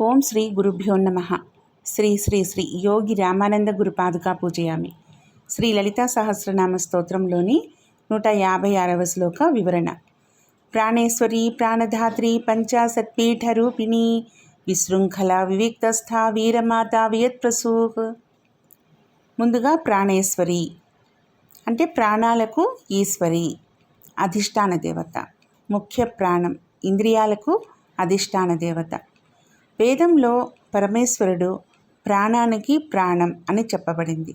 ఓం శ్రీ గురుభ్యో నమ. శ్రీ శ్రీ శ్రీ యోగి రామానంద గురు పాదుకా పూజయామి. శ్రీ లలితా సహస్రనామ స్తోత్రంలోని నూట యాభై ఆరవ శ్లోక వివరణ. ప్రాణేశ్వరి ప్రాణధాత్రి పంచాశత్పీఠ రూపిణి విశృంఖల వివిక్తస్థ వీరమాత వియత్ప్రసూహ్. ముందుగా ప్రాణేశ్వరి. అంటే ప్రాణాలకు ఈశ్వరి అధిష్టాన దేవత. ముఖ్య ప్రాణం ఇంద్రియాలకు అధిష్టాన దేవత. వేదంలో పరమేశ్వరుడు ప్రాణానికి ప్రాణం అని చెప్పబడింది.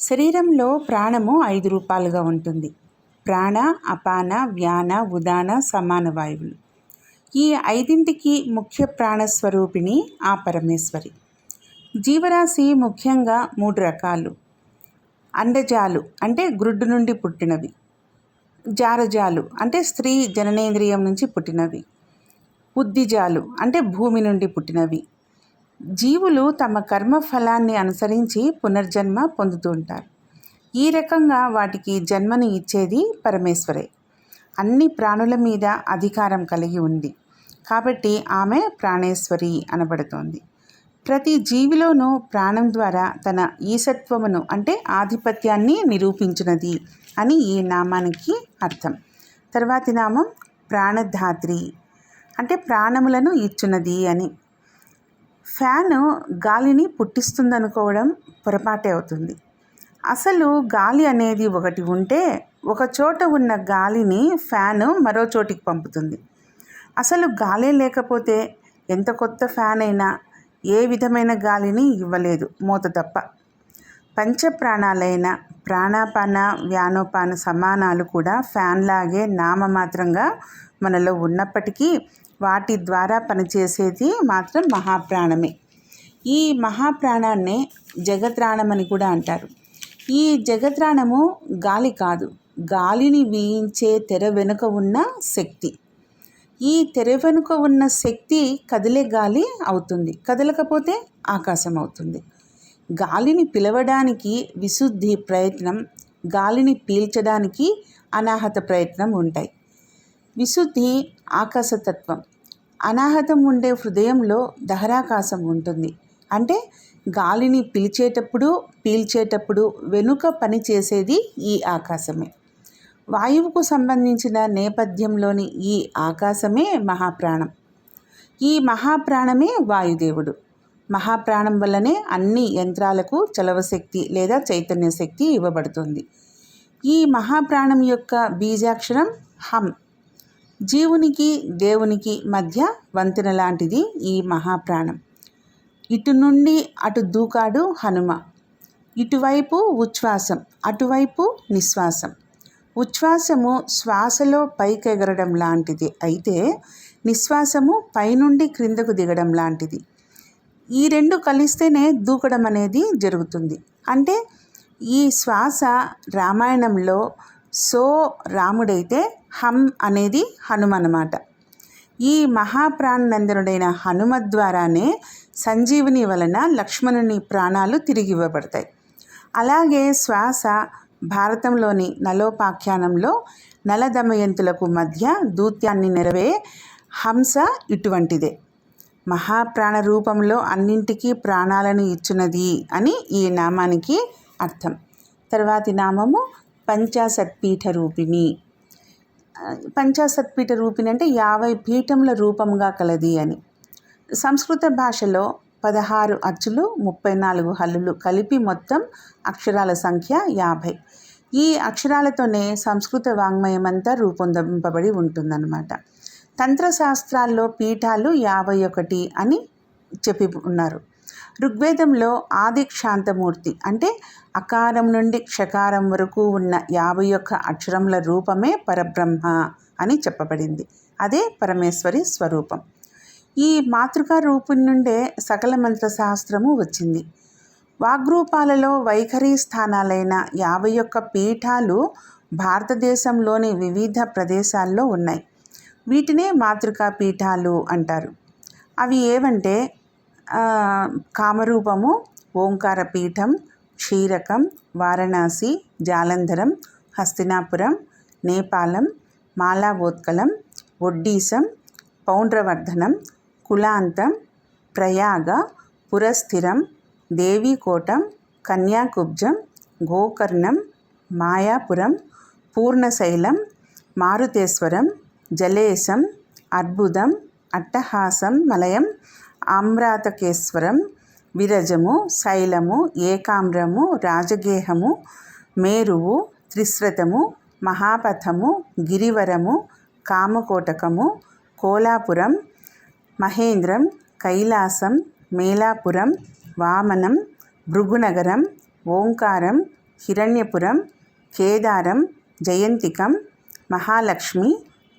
శరీరంలో ప్రాణము ఐదు రూపాలుగా ఉంటుంది. ప్రాణ అపాన వ్యాన ఉదాన సమాన వాయువులు. ఈ ఐదింటికి ముఖ్య ప్రాణస్వరూపిణి ఆ పరమేశ్వరి. జీవరాశి ముఖ్యంగా మూడు రకాలు. అండజాలు అంటే గ్రుడ్డు నుండి పుట్టినవి. జారజాలు అంటే స్త్రీ జననేంద్రియం నుంచి పుట్టినవి. ఉద్దిజాలు అంటే భూమి నుండి పుట్టినవి. జీవులు తమ కర్మ ఫలాన్ని అనుసరించి పునర్జన్మ పొందుతూ ఉంటారు. ఈ రకంగా వాటికి జన్మను ఇచ్చేది పరమేశ్వరే. అన్ని ప్రాణుల మీద అధికారం కలిగి ఉంది. కాబట్టి ఆమె ప్రాణేశ్వరి అనబడుతోంది. ప్రతి జీవిలోనూ ప్రాణం ద్వారా తన ఈసత్వమును అంటే ఆధిపత్యాన్ని నిరూపించినది అని ఈ నామానికి అర్థం. తర్వాతి నామం ప్రాణధాత్రి. అంటే ప్రాణములను ఇచ్చున్నది అని. ఫ్యాను గాలిని పుట్టిస్తుందనుకోవడం పొరపాటే అవుతుంది. అసలు గాలి అనేది ఒకటి ఉంటే ఒక చోట ఉన్న గాలిని ఫ్యాను మరో చోటికి పంపుతుంది. అసలు గాలే లేకపోతే ఎంత కొత్త ఫ్యాన్ అయినా ఏ విధమైన గాలిని ఇవ్వలేదు మూత తప్ప. పంచప్రాణాలైన ప్రాణాపాన వ్యానోపాన సమానాలు కూడా ఫ్యాన్ లాగే నామమాత్రంగా మనలో ఉన్నప్పటికీ వాటి ద్వారా పనిచేసేది మాత్రం మహాప్రాణమే. ఈ మహాప్రాణాన్నే జగత్రాణమని కూడా అంటారు. ఈ జగత్రాణము గాలి కాదు గాలిని వీయించే తెర వెనుక ఉన్న శక్తి. ఈ తెర వెనుక ఉన్న శక్తి కదిలే గాలి అవుతుంది కదలకపోతే ఆకాశం అవుతుంది. గాలిని పిలవడానికి విశుద్ధి ప్రయత్నం గాలిని పీల్చడానికి అనాహత ప్రయత్నం ఉంటాయి. విశుద్ధి ఆకాశతత్వం. అనాహతం ఉండే హృదయంలో దహరాకాశం ఉంటుంది. అంటే గాలిని పిలిచేటప్పుడు పీల్చేటప్పుడు వెనుక పని చేసేది ఈ ఆకాశమే. వాయువుకు సంబంధించిన నేపథ్యంలోని ఈ ఆకాశమే మహాప్రాణం. ఈ మహాప్రాణమే వాయుదేవుడు. మహాప్రాణం వల్లనే అన్ని యంత్రాలకు చలవశక్తి లేదా చైతన్య శక్తి ఇవ్వబడుతుంది. ఈ మహాప్రాణం యొక్క బీజాక్షరం హం. జీవునికి దేవునికి మధ్య వంతెన లాంటిది ఈ మహాప్రాణం. ఇటు నుండి అటు దూకాడు హనుమ. ఇటువైపు ఉచ్ఛ్వాసం అటువైపు నిశ్వాసం. ఉచ్ఛ్వాసము శ్వాసలో పైకెగరడం లాంటిది. అయితే నిశ్వాసము పైనుండి క్రిందకు దిగడం లాంటిది. ఈ రెండు కలిస్తేనే దూకడం అనేది జరుగుతుంది. అంటే ఈ శ్వాస రామాయణంలో సో రాముడైతే హం అనేది హనుమ అన్నమాట ఈ మహాప్రాణనందనుడైన హనుమ ద్వారానే సంజీవుని వలన లక్ష్మణుని ప్రాణాలు తిరిగి ఇవ్వబడతాయి. అలాగే శ్వాస భారతంలోని నలోపాఖ్యానంలో నలదమయంతులకు మధ్య దూత్యాన్ని నెరవే హంస ఇటువంటిదే. మహాప్రాణ రూపంలో అన్నింటికీ ప్రాణాలను ఇచ్చినది అని ఈ నామానికి అర్థం. తర్వాతి నామము పంచాసత్పీఠ రూపిణి. పంచాసత్పీఠ రూపిణి అంటే యాభై పీఠముల రూపంగా కలది అని. సంస్కృత భాషలో పదహారు అచ్చులు ముప్పై నాలుగు హల్లులు కలిపి మొత్తం అక్షరాల సంఖ్య యాభై. ఈ అక్షరాలతోనే సంస్కృత వాంగ్మయం అంతా రూపొందింపబడి ఉంటుందన్నమాట. తంత్రశాస్త్రాల్లో పీఠాలు యాభై ఒకటి అని చెప్పి ఉన్నారు. ఋగ్వేదంలో ఆది క్షాంతమూర్తి అంటే అకారం నుండి క్షకారం వరకు ఉన్న యాభై ఒక్క అక్షరముల రూపమే పరబ్రహ్మ అని చెప్పబడింది. అదే పరమేశ్వరి స్వరూపం. ఈ మాతృకా రూపం నుండే సకల మంత్ర శాస్త్రము వచ్చింది. వాగ్రూపాలలో వైఖరి స్థానాలైన యాభై ఒక్క పీఠాలు భారతదేశంలోని వివిధ ప్రదేశాల్లో ఉన్నాయి. వీటినే మాతృకా పీఠాలు అంటారు. అవి ఏవంటే కామరూపము ఓంకార పీఠం క్షీరకం వారణాసి జాలంధరం హస్తినాపురం నేపాలం మాలావోత్కలం ఒడ్డీసం పౌండ్రవర్ధనం కులాంతం ప్రయాగ పురస్థిరం దేవీకోటం కన్యాకుబ్జం గోకర్ణం మాయాపురం పూర్ణశైలం మారుతేశ్వరం జలేశం అర్బుదం అట్టహాసం మలయం ఆమ్రాతకేశ్వరం విరజము శైలము ఏకామ్రము రాజగేహము మేరువు త్రిశ్రతము మహాపథము గిరివరము కామకోటకము కోలాపురం మహేంద్రం కైలాసం మేలాపురం వామనం భృగునగరం ఓంకారం హిరణ్యపురం కేదారం జయంతికం మహాలక్ష్మి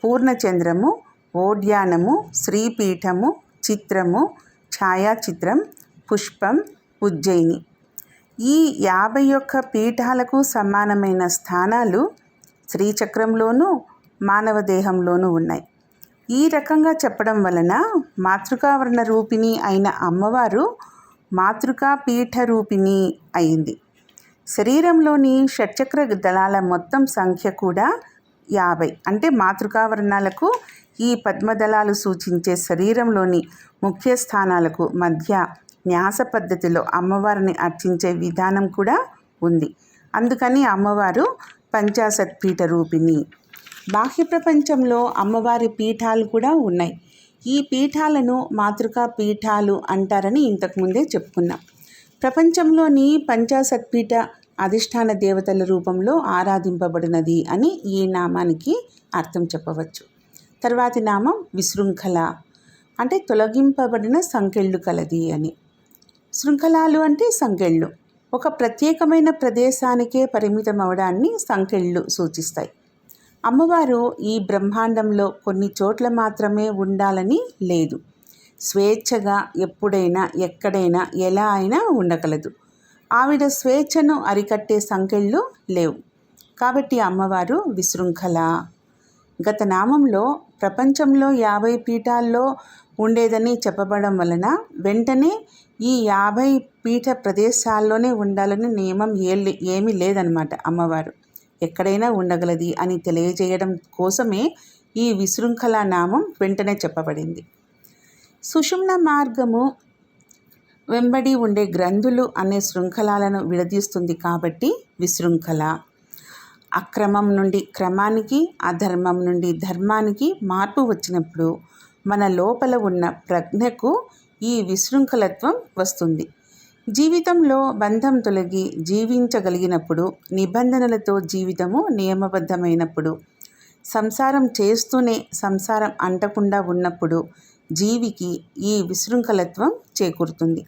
పూర్ణచంద్రము ఓడ్యానము శ్రీపీఠము చిత్రము ఛాయాచిత్రం పుష్పం ఉజ్జయిని. ఈ యాభై ఒక్క పీఠాలకు సమానమైన స్థానాలు శ్రీచక్రంలోనూ మానవ దేహంలోనూ ఉన్నాయి. ఈ రకంగా చెప్పడం వలన మాతృకావర్ణ రూపిణి అయిన అమ్మవారు మాతృకా పీఠ రూపిణి అయింది. శరీరంలోని షట్చక్ర దళాల మొత్తం సంఖ్య కూడా యాభై. అంటే మాతృకావర్ణాలకు ఈ పద్మదళాలు సూచించే శరీరంలోని ముఖ్య స్థానాలకు మధ్య న్యాస పద్ధతిలో అమ్మవారిని అర్చించే విధానం కూడా ఉంది. అందుకని అమ్మవారు పంచాసత్పీఠ రూపిణి. బాహ్య ప్రపంచంలో అమ్మవారి పీఠాలు కూడా ఉన్నాయి. ఈ పీఠాలను మాతృకా పీఠాలు అంటారని ఇంతకుముందే చెప్పుకున్నాం. ప్రపంచంలోని పంచాసత్పీఠ అధిష్టాన దేవతల రూపంలో ఆరాధింపబడినది అని ఈ నామానికి అర్థం చెప్పవచ్చు. తర్వాతి నామం విశృంఖల అంటే తొలగింపబడిన సంకెళ్ళు కలది అని. శృంఖలాలు అంటే సంకెళ్ళు. ఒక ప్రత్యేకమైన ప్రదేశానికే పరిమితం అవడాన్ని సంకెళ్ళు సూచిస్తాయి. అమ్మవారు ఈ బ్రహ్మాండంలో కొన్ని చోట్ల మాత్రమే ఉండాలని లేదు. స్వేచ్ఛగా ఎప్పుడైనా ఎక్కడైనా ఎలా అయినా ఉండగలదు. ఆవిడ స్వేచ్ఛను అరికట్టే సంకెళ్ళు లేవు. కాబట్టి అమ్మవారు విశృంఖల. గత నామంలో ప్రపంచంలో యాభై పీఠాల్లో ఉండేదని చెప్పబడం వలన వెంటనే ఈ యాభై పీఠ ప్రదేశాల్లోనే ఉండాలని నియమం ఏ ఏమీ లేదనమాట అమ్మవారు. ఎక్కడైనా ఉండగలది అని తెలియజేయడం కోసమే ఈ విశృంఖల నామం వెంటనే చెప్పబడింది. సుషుమ్న మార్గము వెంబడి ఉండే గ్రంథులు అనే శృంఖలాలను విడదీస్తుంది కాబట్టి విశృంఖల. అక్రమం నుండి క్రమానికి అధర్మం నుండి ధర్మానికి మార్పు వచ్చినప్పుడు మన లోపల ఉన్న ప్రజ్ఞకు ఈ విశృంఖలత్వం వస్తుంది. జీవితంలో బంధం తొలగి జీవించగలిగినప్పుడు నిబంధనలతో జీవితము నియమబద్ధమైనప్పుడు సంసారం చేస్తూనే సంసారం అంటకుండా ఉన్నప్పుడు జీవికి ఈ విశృంఖలత్వం చేకూరుతుంది.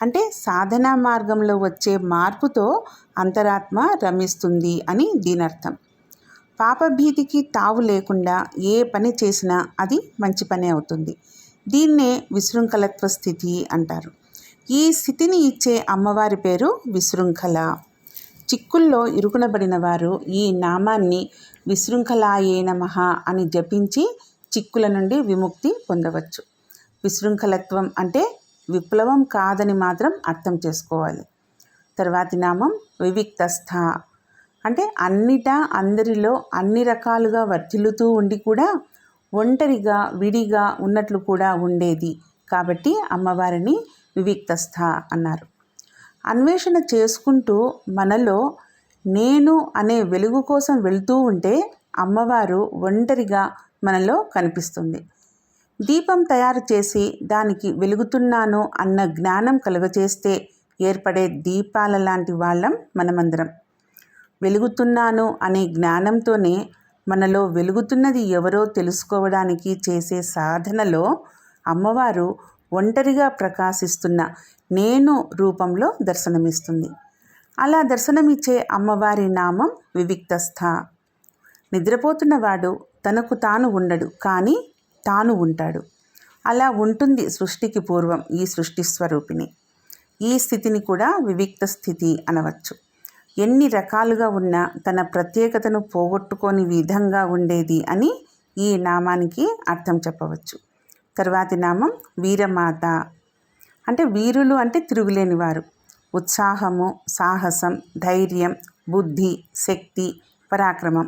అంటే సాధనా మార్గంలో వచ్చే మార్పుతో అంతరాత్మ రమిస్తుంది అని దీని అర్థం పాపభీతికి తావు లేకుండా ఏ పని చేసినా అది మంచి పని అవుతుంది. దీన్నే విశృంఖలత్వ స్థితి అంటారు. ఈ స్థితిని ఇచ్చే అమ్మవారి పేరు విశృంఖల. చిక్కుల్లో ఇరుకునబడిన వారు ఈ నామాన్ని విశృంఖలాయే నమః అని జపించి చిక్కుల నుండి విముక్తి పొందవచ్చు. విశృంఖలత్వం అంటే విప్లవం కాదని మాత్రం అర్థం చేసుకోవాలి. తర్వాతి నామం వివిక్తస్థ. అంటే అన్నిటా అందరిలో అన్ని రకాలుగా వర్ధిల్లుతూ ఉండి కూడా ఒంటరిగా విడిగా ఉన్నట్లు కూడా ఉండేది. కాబట్టి అమ్మవారిని వివిక్తస్థ అన్నారు. అన్వేషణ చేసుకుంటూ మనలో నేను అనే వెలుగు కోసం వెళుతూ ఉంటే అమ్మవారు ఒంటరిగా మనలో కనిపిస్తుంది. దీపం తయారు చేసి దానికి వెలుగుతున్నాను అన్న జ్ఞానం కలుగచేస్తే ఏర్పడే దీపాల లాంటి వాళ్ళం మనమందరం. వెలుగుతున్నాను అనే జ్ఞానంతోనే మనలో వెలుగుతున్నది ఎవరో తెలుసుకోవడానికి చేసే సాధనలో అమ్మవారు ఒంటరిగా ప్రకాశిస్తున్న నేను రూపంలో దర్శనమిస్తుంది. అలా దర్శనమిచ్చే అమ్మవారి నామం వివిక్తస్థ. నిద్రపోతున్నవాడు తనకు తాను ఉండడు కానీ తాను ఉంటాడు. అలా ఉంటుంది సృష్టికి పూర్వం ఈ సృష్టి స్వరూపిణి. ఈ స్థితిని కూడా వివిక్త స్థితి అనవచ్చు. ఎన్ని రకాలుగా ఉన్నా తన ప్రత్యేకతను పోగొట్టుకోని విధంగా ఉండేది అని ఈ నామానికి అర్థం చెప్పవచ్చు. తర్వాతి నామం వీరమాత. అంటే వీరులు అంటే తిరుగులేని వారు ఉత్సాహము సాహసం ధైర్యం బుద్ధి శక్తి పరాక్రమం.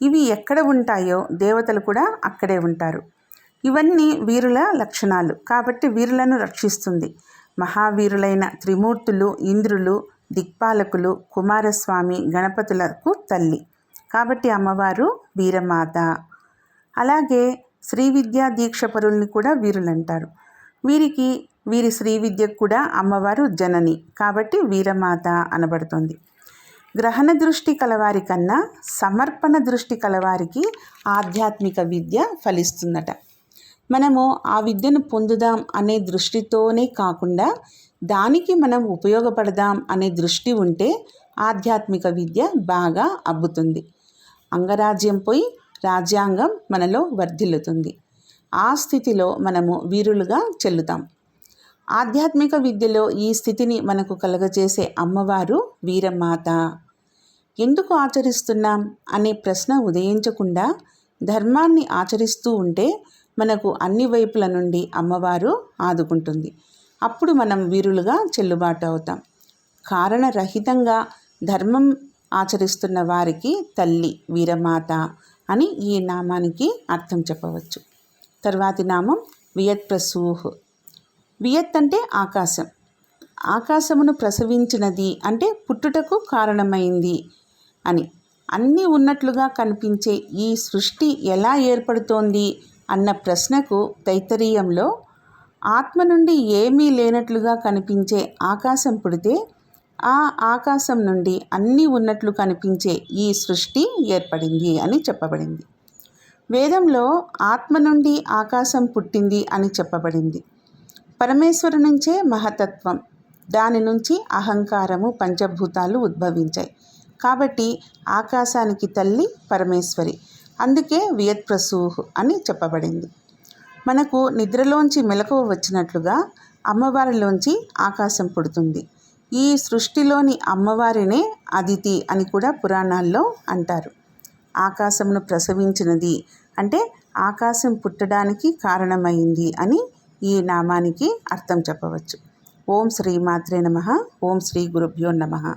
ఇవి ఎక్కడ ఉంటాయో దేవతలు కూడా అక్కడే ఉంటారు. ఇవన్నీ వీరుల లక్షణాలు. కాబట్టి వీరులను రక్షిస్తుంది. మహావీరులైన త్రిమూర్తులు ఇంద్రులు దిక్పాలకులు కుమారస్వామి గణపతులకు తల్లి. కాబట్టి అమ్మవారు వీరమాత. అలాగే శ్రీ విద్యా దీక్షపరుల్ని కూడా వీరులు అంటారు వీరికి వీరి శ్రీ విద్యకు కూడా అమ్మవారు జనని. కాబట్టి వీరమాత అనబడుతుంది. గ్రహణ దృష్టి కలవారి కన్నా సమర్పణ దృష్టి కలవారికి ఆధ్యాత్మిక విద్య ఫలిస్తుందట. మనము ఆ విద్యను పొందుదాం అనే దృష్టితోనే కాకుండా దానికి మనం ఉపయోగపడదాం అనే దృష్టి ఉంటే ఆధ్యాత్మిక విద్య బాగా అబ్బుతుంది. అంగరాజ్యం పోయి రాజ్యాంగం మనలో వర్ధిల్లుతుంది. ఆ స్థితిలో మనము వీరులుగా చెల్లుతాం. ఆధ్యాత్మిక విద్యలో ఈ స్థితిని మనకు కలగజేసే అమ్మవారు వీరమాత. ఎందుకు ఆచరిస్తున్నాం? అనే ప్రశ్న ఉదయించకుండా ధర్మాన్ని ఆచరిస్తూ ఉంటే మనకు అన్ని వైపుల నుండి అమ్మవారు ఆదుకుంటుంది. అప్పుడు మనం వీరులుగా చెల్లుబాటు అవుతాం. కారణరహితంగా ధర్మం ఆచరిస్తున్న వారికి తల్లి వీరమాత అని ఈ నామానికి అర్థం చెప్పవచ్చు. తర్వాతి నామం వియత్ ప్రసూహ్. వియత్ అంటే ఆకాశం. ఆకాశమును ప్రసవించినది అంటే పుట్టుటకు కారణమైంది అని. అన్నీ ఉన్నట్లుగా కనిపించే ఈ సృష్టి ఎలా ఏర్పడుతోంది? అన్న ప్రశ్నకు తైతరీయంలో ఆత్మ నుండి ఏమీ లేనట్లుగా కనిపించే ఆకాశం పుడితే ఆ ఆకాశం నుండి అన్నీ ఉన్నట్లు కనిపించే ఈ సృష్టి ఏర్పడింది అని చెప్పబడింది. వేదంలో ఆత్మ నుండి ఆకాశం పుట్టింది అని చెప్పబడింది. పరమేశ్వరు నుంచే మహతత్వం దాని నుంచి అహంకారము పంచభూతాలు ఉద్భవించాయి. కాబట్టి ఆకాశానికి తల్లి పరమేశ్వరి. అందుకే వియత్ప్రసూహ్ అని చెప్పబడింది. మనకు నిద్రలోంచి మెలకువ వచ్చినట్లుగా అమ్మవారిలోంచి ఆకాశం పుడుతుంది. ఈ సృష్టిలోని అమ్మవారినే అదితి అని కూడా పురాణాల్లో అంటారు. ఆకాశమును ప్రసవించినది అంటే ఆకాశం పుట్టడానికి కారణమైంది అని ఈ నామానికి అర్థం చెప్పవచ్చు. ఓం శ్రీ మాత్రే నమ. ఓం శ్రీ గురుభ్యో నమ.